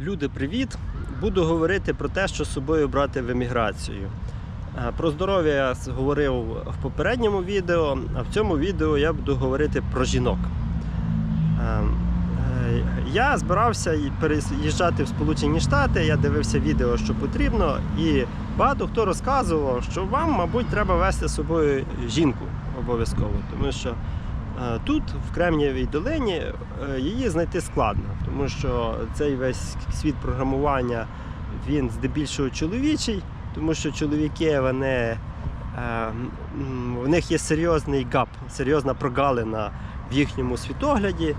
Люди, привіт! Буду говорити про те, що з собою брати в еміграцію. Е, Про здоров'я я говорив в попередньому відео, а в цьому відео я буду говорити про жінок. Е, е, Я збирався переїжджати в Сполучені Штати, я дивився відео, що потрібно, і багато хто розказував, що вам, мабуть, треба вести з собою жінку обов'язково, тому що Тут, в Кремнієвій долині, е, її знайти складно, тому що цей весь світ програмування він здебільшого чоловічий, тому що чоловіки вони, е, в них є серйозний гап, серйозна прогалина в їхньому світогляді.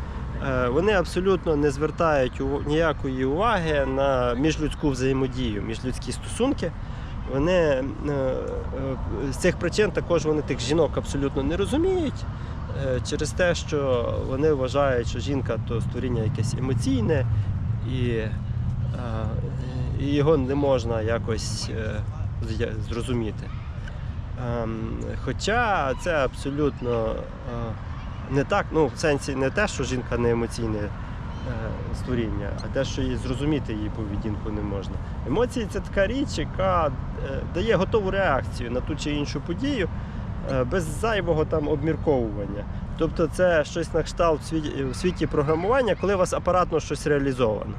Е, Вони абсолютно не звертають ніякої уваги на міжлюдську взаємодію, міжлюдські стосунки. Вони е, е, з цих причин також вони тих жінок абсолютно не розуміють е, через те, що вони вважають, що жінка то створіння якесь емоційне і, е, і його не можна якось е, зрозуміти. Ем, Хоча це абсолютно е, не так, ну в сенсі не те, що жінка не емоційне е, створіння, а те, що її зрозуміти її поведінку не можна. Емоції це така річ, яка е, дає готову реакцію на ту чи іншу подію е, без зайвого там обмірковування. Тобто це щось на кшталт в світі, програмування, коли у вас апаратно щось реалізовано.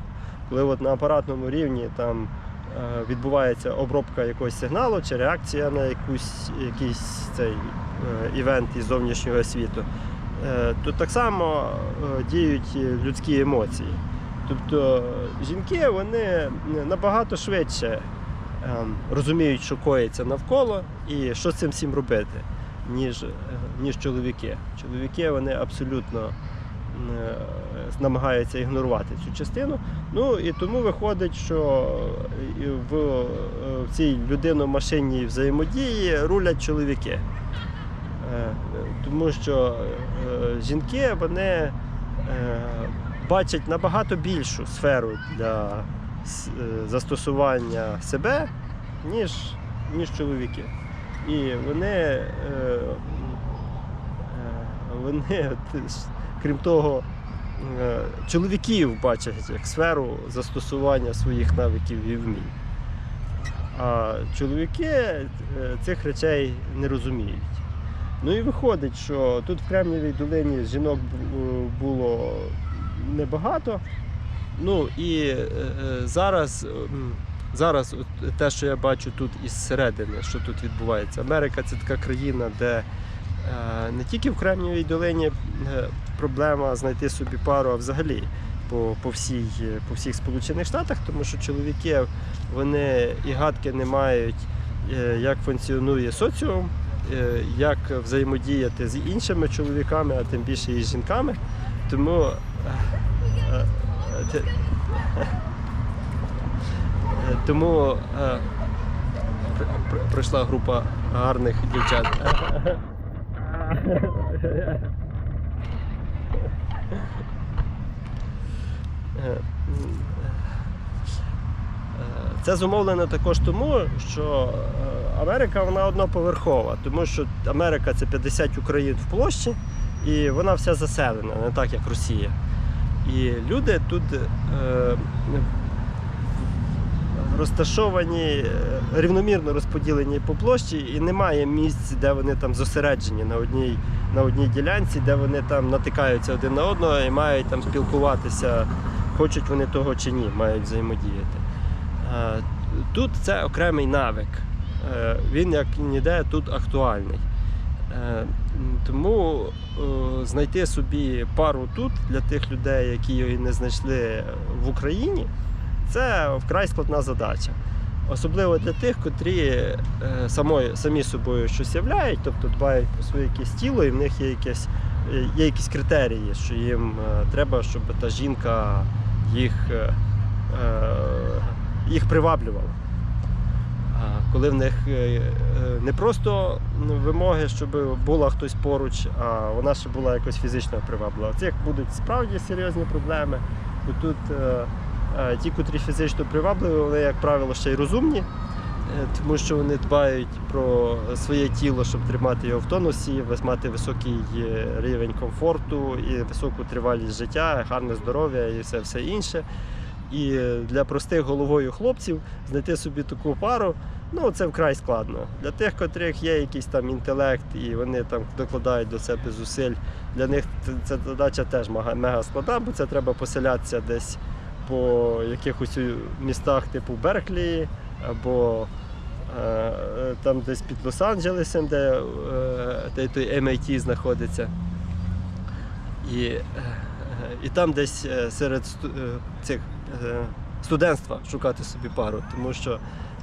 Коли от на апаратному рівні там е, відбувається обробка якогось сигналу чи реакція на якусь, якийсь цей е, івент із зовнішнього світу, е, то так само е, діють людські емоції. Тобто е, жінки вони набагато швидше ем, розуміють, що коїться навколо і що з цим всім робити, ніж, е, ніж чоловіки. Чоловіки вони абсолютно е, намагаються ігнорувати цю частину. Ну і тому виходить, що в, е, в цій людино-машинній взаємодії рулять чоловіки. Тому що жінки вони бачать набагато більшу сферу для застосування себе, ніж, ніж чоловіки. І вони, е, е, вони крім того, е, чоловіків бачать як сферу застосування своїх навиків і вмінь. А чоловіки цих речей не розуміють. Ну і виходить, що тут в Кремнієвій долині жінок було небагато. Ну і зараз, зараз те, що я бачу тут із середини, що тут відбувається. Америка це така країна, де е, не тільки в Кремнієвій долині е, проблема знайти собі пару, а взагалі по, по, всій, по всіх Сполучених Штатах, тому що чоловіки вони і гадки не мають, е, як функціонує соціум, як взаємодіяти з іншими чоловіками, а тим більше і з жінками. Тому тому е, пр- пр- прийшла група гарних дівчат. Е, Е, Це зумовлено також тому, що е, Америка вона одноповерхова, тому що Америка це 50 Україн в площі, і вона вся заселена, не так як Росія. І люди тут е, розташовані е, рівномірно розподілені по площі, і немає місць, де вони там зосереджені на одній, на одній ділянці, де вони там натикаються один на одного і мають там спілкуватися, хочуть вони того чи ні, мають взаємодіяти. Е, Тут це окремий навик. Е, Він як ніде тут актуальний. Тому знайти собі пару тут для тих людей, які її не знайшли в Україні, це вкрай складна задача. Особливо для тих, котрі е, самої, самі собою щось являють, тобто дбають про своє якесь тіло, і в них є якесь, е, є якісь критерії, що їм е, треба, щоб та жінка їх, їх приваблювала. Коли в них не просто вимоги, щоб була хтось поруч, а вона ще була якось фізично приваблива. В цих будуть справді серйозні проблеми. Бо тут ті, котрі фізично привабливі, вони, як правило, ще й розумні, е, тому що вони дбають про своє тіло, щоб тримати його в тонусі, мати високий е, рівень комфорту і високу тривалість життя, гарне здоров'я і все, все інше. І для простих головою хлопців знайти собі таку пару, ну це вкрай складно. Для тих, котрих є якийсь там інтелект і вони там докладають до себе зусиль, для них ця задача теж мега складна, бо це треба поселятися десь по якихось містах типу Берклі або е, там десь під Лос-Анджелесом, де, е, де той MIT знаходиться. І, е, і там десь серед цих студентства шукати собі пару, тому що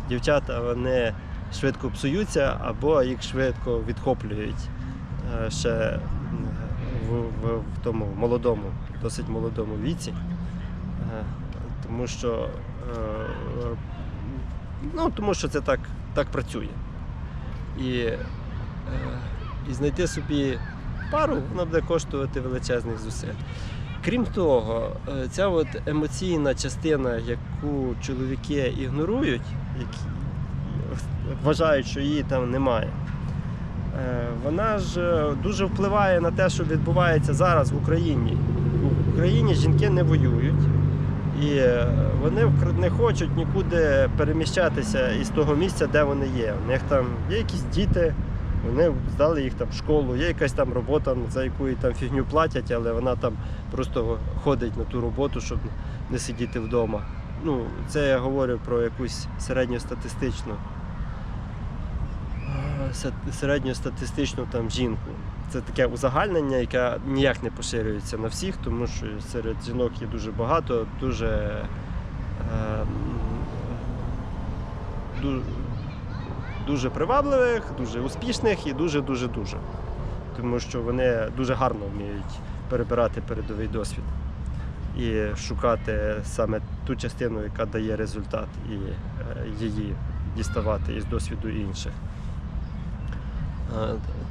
дівчата вони швидко псуються або їх швидко відхоплюють ще в, в, в тому молодому, досить молодому віці. Е, Тому що, е, ну, тому що це так, так працює. І, е, і знайти собі пару воно буде коштувати величезних зусиль. Крім того, ця от емоційна частина, яку чоловіки ігнорують, які вважають, що її там немає, вона ж дуже впливає на те, що відбувається зараз в Україні. В Україні жінки не воюють. І е, вони не хочуть нікуди переміщатися із того місця, де вони є. У них там є якісь діти, вони здали їх там в школу, є якась там робота, за яку їй там фігню платять, але вона там просто ходить на ту роботу, щоб не сидіти вдома. Ну, це я говорю про якусь середньостатистичну середньостатистичну там жінку. Це таке узагальнення, яке ніяк не поширюється на всіх, тому що серед жінок є дуже багато, дуже, е, м, дуже привабливих, дуже успішних і дуже-дуже дуже. Тому що вони дуже гарно вміють перебирати передовий досвід і шукати саме ту частину, яка дає результат, і е, її діставати із досвіду інших.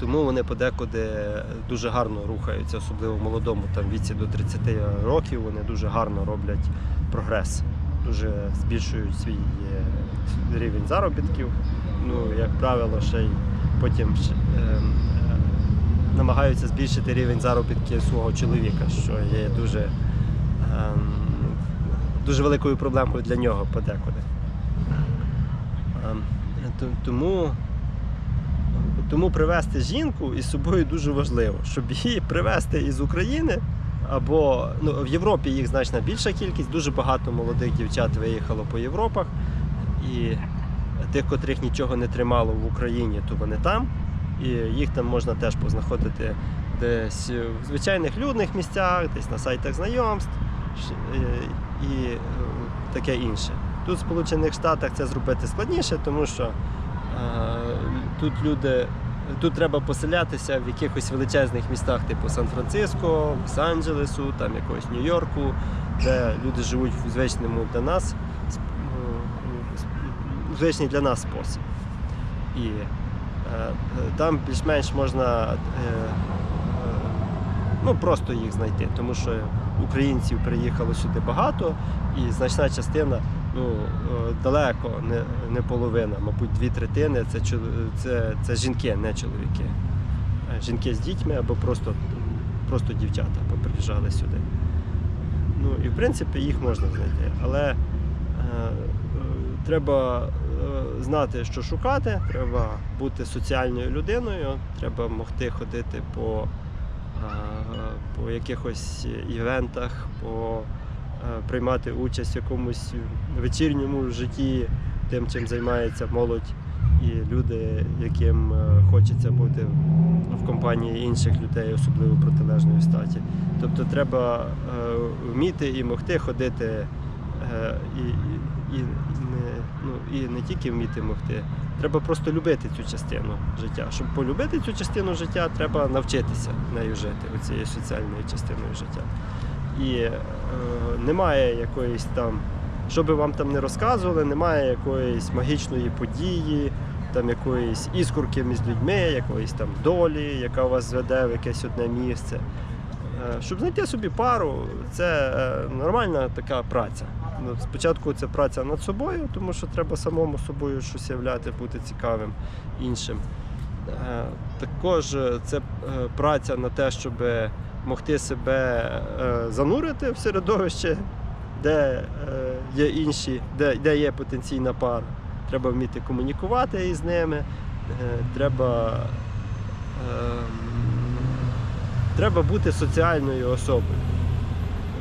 Тому вони подекуди дуже гарно рухаються, особливо в молодому там, віці до 30 років. Вони дуже гарно роблять прогрес, дуже збільшують свій е, рівень заробітків. Ну, як правило, ще й потім е, е, намагаються збільшити рівень заробітків свого чоловіка, що є дуже, е, дуже великою проблемою для нього подекуди. Е, Тому тому привезти жінку із собою дуже важливо, щоб її привезти із України. Або ну, в Європі їх значно більша кількість, дуже багато молодих дівчат виїхало по Європах. І тих, котрих нічого не тримало в Україні, то вони там. І їх там можна теж познаходити десь в звичайних людних місцях, десь на сайтах знайомств е, і е, таке інше. Тут в Сполучених Штатах це зробити складніше, тому що е, тут люди. Тут треба поселятися в якихось величезних містах, типу Сан-Франциско, Лос-Анджелесу, там якогось Нью-Йорку, де люди живуть в звичному для нас, ну, звичний для нас спосіб. І е, там більш-менш можна е, ну, просто їх знайти, тому що українців приїхало сюди багато, і значна частина, ну, е, далеко не, не половина, мабуть, дві третини це, це, це жінки, не чоловіки. Е, Жінки з дітьми або просто, просто дівчата поприїжджали сюди. Ну і в принципі їх можна знайти. Але е, е, треба знати, що шукати, треба бути соціальною людиною, треба могти ходити по, е, по якихось івентах, по, приймати участь в якомусь вечірньому житті, тим, чим займається молодь і люди, яким е, хочеться бути в компанії інших людей, особливо протилежної статі. Тобто треба е, вміти і могти ходити е, і, і, і, не, ну, і не тільки вміти могти. Треба просто любити цю частину життя. Щоб полюбити цю частину життя, треба навчитися нею жити, оцією соціальною частиною життя. І е, немає якоїсь там, що би вам там не розказували, немає якоїсь магічної події, там якоїсь іскорки між людьми, якоїсь там долі, яка вас зведе в якесь одне місце. Е, Щоб знайти собі пару, це е, нормальна така праця. Спочатку це праця над собою, тому що треба самому собою щось являти, бути цікавим іншим. Е, Також е, це е, праця на те, щоб могти себе е, занурити в середовище де е, є інші, де, де є потенційна пара. Треба вміти комунікувати із ними, е, треба, ем, треба бути соціальною особою.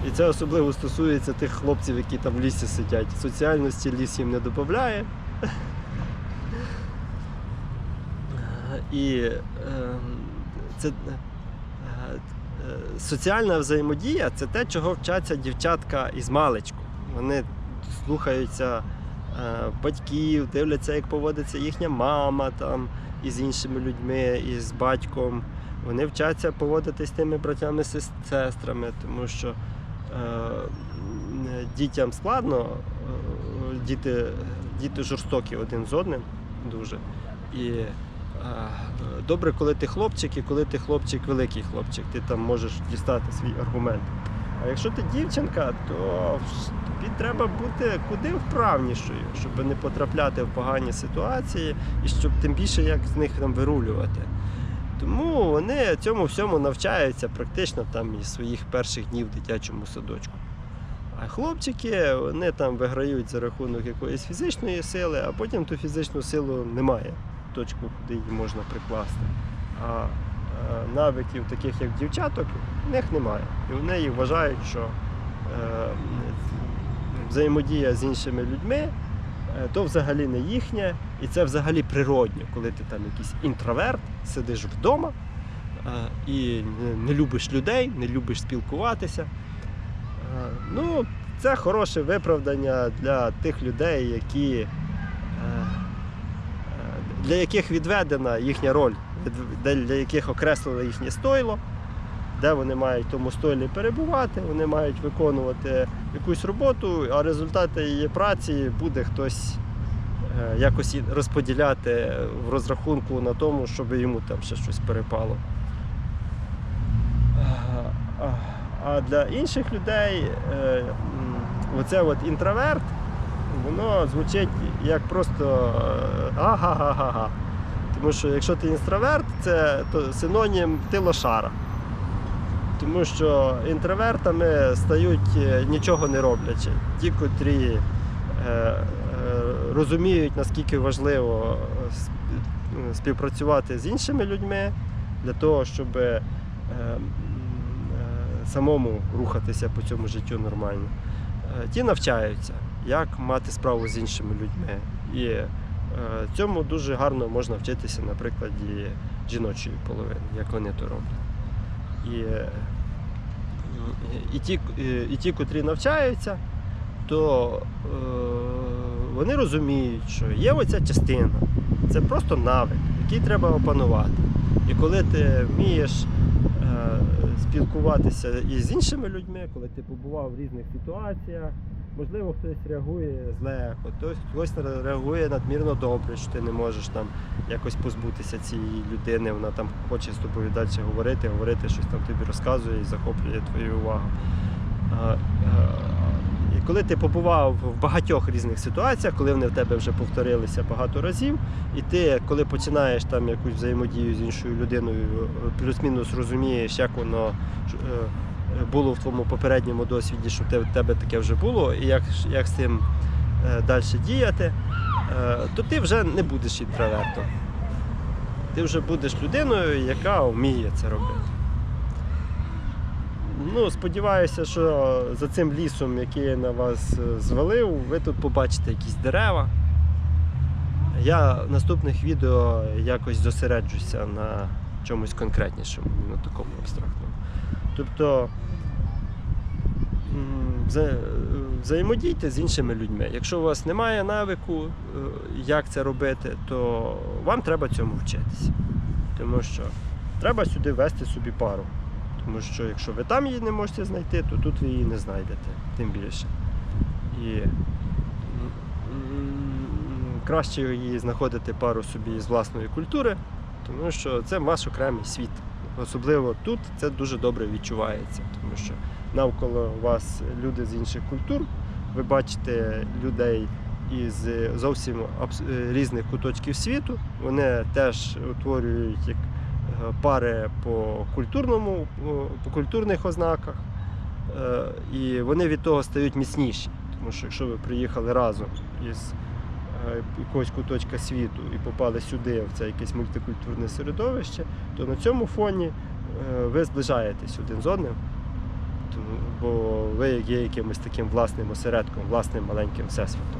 І це особливо стосується тих хлопців, які там в лісі сидять. Соціальності ліс їм не додає. І ем, це соціальна взаємодія це те, чого вчаться дівчатка із маличку. Вони слухаються е, батьків, дивляться, як поводиться їхня мама там із іншими людьми, із батьком. Вони вчаться поводитись з тими братями сес- сестрами, тому що е, дітям складно, е, діти, діти жорстокі один з одним дуже. І добре, коли ти хлопчик, і коли ти хлопчик, великий хлопчик, ти там можеш дістати свій аргумент. А якщо ти дівчинка, то тобі треба бути куди вправнішою, щоб не потрапляти в погані ситуації і щоб тим більше як з них там вирулювати. Тому вони цьому всьому навчаються практично там із своїх перших днів в дитячому садочку. А хлопчики вони там виграють за рахунок якоїсь фізичної сили, а потім ту фізичну силу немає, точку, куди її можна прикласти. А е, навиків, таких як дівчаток, в них немає. І вони їх вважають, що е, взаємодія з іншими людьми е, то взагалі не їхнє, і це взагалі природньо, коли ти там якийсь інтроверт, сидиш вдома і не- любиш людей, не любиш спілкуватися. Ну, це хороше виправдання для тих людей, які, для яких відведена їхня роль, для- яких окреслено їхнє стойло, де вони мають тому стойлі перебувати, вони мають виконувати якусь роботу, а результати її праці буде хтось е, якось розподіляти в розрахунку на тому, щоб йому там ще щось перепало. А для інших людей е, оце от інтроверт, воно звучить як просто е, ага-га-га-га. Тому що якщо ти інтроверт, це то синонім ти лошара. Тому що інтровертами стають е, нічого не роблячи. Ті, котрі е, е, розуміють, наскільки важливо е, сп- співпрацювати з іншими людьми для того, щоб е, е, самому рухатися по цьому життю нормально. Е, Ті навчаються, як мати справу з іншими людьми. І е, цьому дуже гарно можна вчитися на прикладі жіночої половини, як вони то роблять. І, е, і, ті, і, і ті, котрі навчаються, то е, вони розуміють, що є оця частина, це просто навик, який треба опанувати. І коли ти вмієш е, спілкуватися із іншими людьми, коли ти побував в різних ситуаціях, можливо, хтось реагує зле, хтось, хтось реагує надмірно добре, що ти не можеш там якось позбутися цієї людини, вона там хоче з тобою далі говорити, говорити, щось там тобі розказує і захоплює твою увагу. А, І коли ти побував в багатьох різних ситуаціях, коли вони в тебе вже повторилися багато разів, і ти, коли починаєш там якусь взаємодію з іншою людиною, плюс-мінус розумієш, як воно е, було в твоєму попередньому досвіді, що в тебе- таке вже було, і як, як з цим далі діяти, е, то ти вже не будеш інтровертом. Ти вже будеш людиною, яка вміє це робити. Ну, сподіваюся, що за цим лісом, який я на вас е, звалив, ви тут побачите якісь дерева. Я в наступних відео якось зосереджуся на чомусь конкретнішому, на такому абстрактному. Тобто вза- взаємодійте з іншими людьми. Якщо у вас немає навику, е, як це робити, то вам треба цьому вчитися. Тому що треба сюди вести собі пару. Тому що якщо ви там її не можете знайти, то тут ви її не знайдете, тим більше. І краще її знаходити пару собі з власної культури, тому що це ваш окремий світ. Особливо тут це дуже добре відчувається, тому що навколо вас люди з інших культур, ви бачите людей із зовсім е, різних куточків світу. Вони теж утворюють як е, пари по культурному, по культурних ознаках. е, і вони від того стають міцніші. Тому що якщо ви приїхали разом із якогось куточка світу і попали сюди, в це якесь мультикультурне середовище, то на цьому фоні е, ви зближаєтесь один з одним. Бо ви є якимось таким власним осередком, власним маленьким всесвітом.